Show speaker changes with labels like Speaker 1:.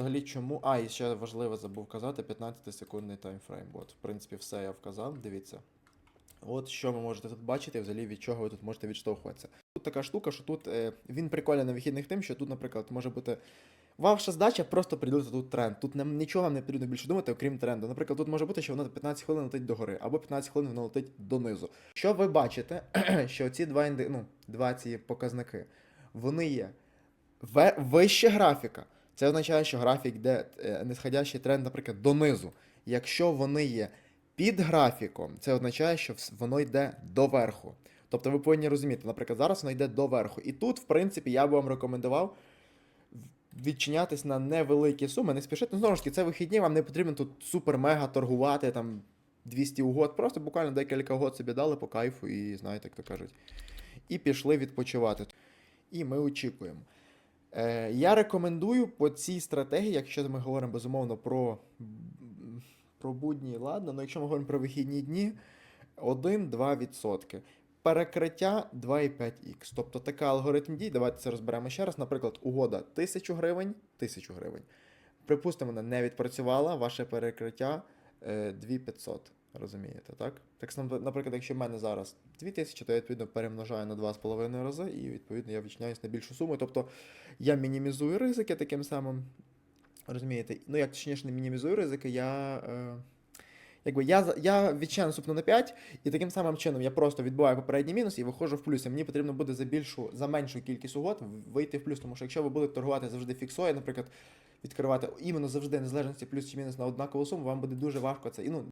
Speaker 1: Взагалі, чому. А, і ще важливо забув казати, 15-секундний таймфрейм. От, в принципі, все я вказав, дивіться. От що ви можете тут бачити, взагалі від чого ви тут можете відштовхуватися. Тут така штука, що тут е, він прикольний на вихідних тим, що тут, наприклад, може бути. Ваша задача просто приділити тут тренд. Тут нічого вам не потрібно більше думати, окрім тренду. Наприклад, тут може бути, що воно 15 хвилин летить догори, або 15 хвилин воно летить донизу. Що ви бачите, що ці два інди... ну, два ці показники, вони є вище графіка. Це означає, що графік йде е, нисходящий тренд, наприклад, донизу. Якщо вони є під графіком, це означає, що воно йде доверху. Тобто ви повинні розуміти, наприклад, зараз воно йде доверху. І тут, в принципі, я би вам рекомендував відчинятись на невеликі суми, не спішити. Знову ж таки, це вихідні, вам не потрібно тут супер-мега торгувати там 200 угод. Просто буквально декілька угод собі дали по кайфу і знаєте, як то кажуть. І пішли відпочивати. І ми очікуємо. Е, я рекомендую по цій стратегії, якщо ми говоримо безумовно про, про будні, ладно, але якщо ми говоримо про вихідні дні, 1-2%. Перекриття 2,5х. Тобто така алгоритм дій. Давайте це розберемо ще раз. Наприклад, угода 1000 гривень, 1000 гривень. Припустимо, вона не відпрацювала, ваше перекриття е, 2500. Розумієте, так? Так наприклад, якщо в мене зараз 2000, то я відповідно перемножаю на 2,5 рази, і відповідно я відчиняюсь на більшу суму. Тобто я мінімізую ризики таким самим. Розумієте? Ну, як точніше, не мінімізую ризики, я. Е, Якби я, я відчайно наступну на 5, і таким самим чином я просто відбуваю попередній мінус і виходжу в плюс. І мені потрібно буде за більшу, за меншу кількість угод вийти в плюс. Тому що якщо ви будете торгувати завжди фіксою, наприклад, відкривати іменно завжди незалежності плюс чи мінус на однакову суму, вам буде дуже важко це. І ну,